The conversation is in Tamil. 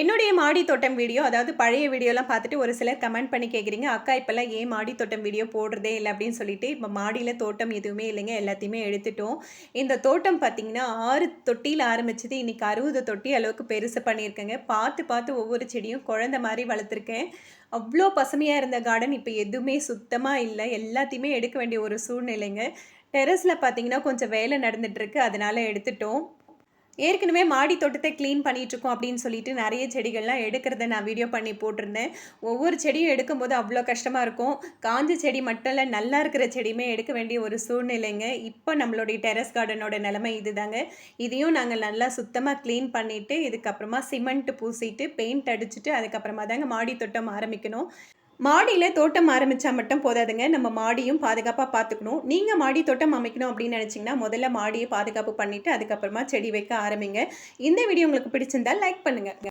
என்னுடைய மாடி தோட்டம் வீடியோ அதாவது பழைய வீடியோலாம் பார்த்துட்டு ஒரு சிலர் கமெண்ட் பண்ணி கேட்குறீங்க அக்கா இப்போல்லாம் ஏன் மாடி தோட்டம் வீடியோ போடுறதே இல்லை? அப்படின்னு சொல்லிட்டு இப்போ மாடியில் தோட்டம் எதுவுமே இல்லைங்க எல்லாத்தையுமே எடுத்துட்டோம். இந்த தோட்டம் பார்த்தீங்கன்னா ஆறு தொட்டியில் ஆரம்பிச்சது இன்னைக்கு அறுபது தொட்டி அளவுக்கு பெருசு பண்ணியிருக்கேங்க. பார்த்து பார்த்து ஒவ்வொரு செடியும் குழந்த மாதிரி வளர்த்துருக்கேன். அவ்வளோ பசுமையாக இருந்த கார்டன் இப்போ எதுவுமே சுத்தமாக இல்லை எல்லாத்தையுமே எடுக்க வேண்டிய ஒரு சூழ்நிலைங்க. டெரஸில் பார்த்தீங்கன்னா கொஞ்சம் வேலை நடந்துகிட்ருக்கு அதனால் எடுத்துட்டோம். ஏற்கனவே மாடி தோட்டத்தை க்ளீன் பண்ணிகிட்ருக்கோம் அப்படின்னு சொல்லிட்டு நிறைய செடிகள்லாம் எடுக்கிறத நான் வீடியோ பண்ணி போட்டிருந்தேன். ஒவ்வொரு செடியும் எடுக்கும்போது அவ்வளோ கஷ்டமாக இருக்கும். காஞ்ச செடி மட்டும் இல்லை நல்லா இருக்கிற செடியுமே எடுக்க வேண்டிய ஒரு சூழ்நிலைங்க. இப்போ நம்மளுடைய டெரஸ் கார்டனோட நிலைமை இதுதாங்க. இதையும் நாங்கள் நல்லா சுத்தமாக க்ளீன் பண்ணிவிட்டு இதுக்கப்புறமா சிமெண்ட் பூசிட்டு பெயிண்ட் அடிச்சுட்டு அதுக்கப்புறமா தாங்க மாடி தோட்டம் ஆரம்பிக்கணும். மாடியில் தோட்டம் ஆரம்பித்தா மட்டும் போதாதுங்க. நம்ம மாடியும் பாதுகாப்பாக பார்த்துக்கணும் நீங்கள் மாடி தோட்டம் அமைக்கணும் அப்படின்னு நினச்சிங்கன்னா முதல்ல மாடியை பாதுகாப்பு பண்ணிவிட்டு அதுக்கப்புறமா செடி வைக்க ஆரம்பிங்க. இந்த வீடியோ உங்களுக்கு பிடிச்சிருந்தா லைக் பண்ணுங்கள்